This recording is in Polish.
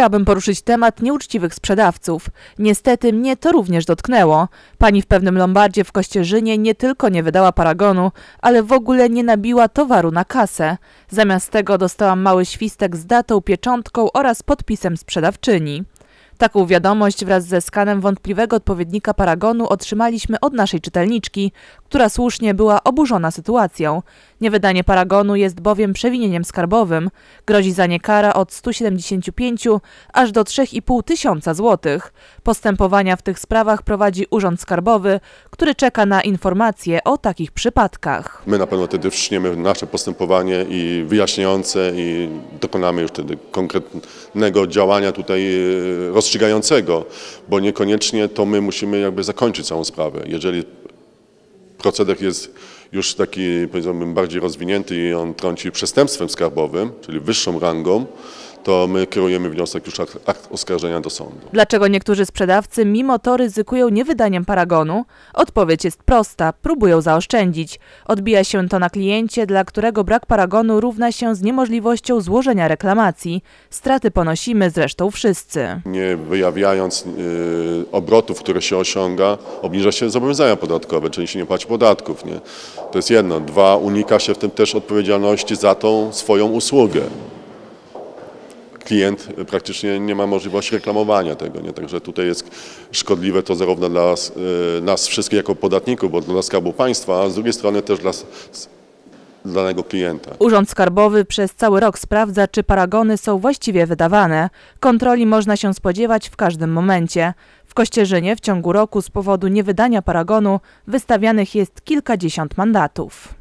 Chciałabym poruszyć temat nieuczciwych sprzedawców. Niestety mnie to również dotknęło. Pani w pewnym lombardzie w Kościerzynie nie tylko nie wydała paragonu, ale w ogóle nie nabiła towaru na kasę. Zamiast tego dostałam mały świstek z datą, pieczątką oraz podpisem sprzedawczyni. Taką wiadomość wraz ze skanem wątpliwego odpowiednika paragonu otrzymaliśmy od naszej czytelniczki, która słusznie była oburzona sytuacją. Niewydanie paragonu jest bowiem przewinieniem skarbowym. Grozi za nie kara od 175 aż do 3,5 tysiąca złotych. Postępowania w tych sprawach prowadzi Urząd Skarbowy, który czeka na informacje o takich przypadkach. My na pewno wtedy wszczniemy nasze postępowanie i wyjaśniające i dokonamy już wtedy konkretnego działania tutaj e, rozstrzygającego, bo niekoniecznie to my musimy jakby zakończyć całą sprawę. Jeżeli proceder jest już taki, powiedziałbym, bardziej rozwinięty i on trąci przestępstwem skarbowym, czyli wyższą rangą, to my kierujemy wniosek już akt, akt oskarżenia do sądu. Dlaczego niektórzy sprzedawcy mimo to ryzykują niewydaniem paragonu? Odpowiedź jest prosta: próbują zaoszczędzić. Odbija się to na kliencie, dla którego brak paragonu równa się z niemożliwością złożenia reklamacji. Straty ponosimy zresztą wszyscy. Nie wyjawiając y, obrotów, które się osiąga, obniża się zobowiązania podatkowe, czyli się nie płaci podatków. Nie? To jest jedno. Dwa, unika się w tym też odpowiedzialności za tą swoją usługę. Klient praktycznie nie ma możliwości reklamowania tego, nie? także tutaj jest szkodliwe to zarówno dla nas, y, nas wszystkich jako podatników, bo dla Skarbu Państwa, a z drugiej strony też dla danego klienta. Urząd Skarbowy przez cały rok sprawdza, czy paragony są właściwie wydawane. Kontroli można się spodziewać w każdym momencie. W Kościerzynie w ciągu roku z powodu niewydania paragonu wystawianych jest kilkadziesiąt mandatów.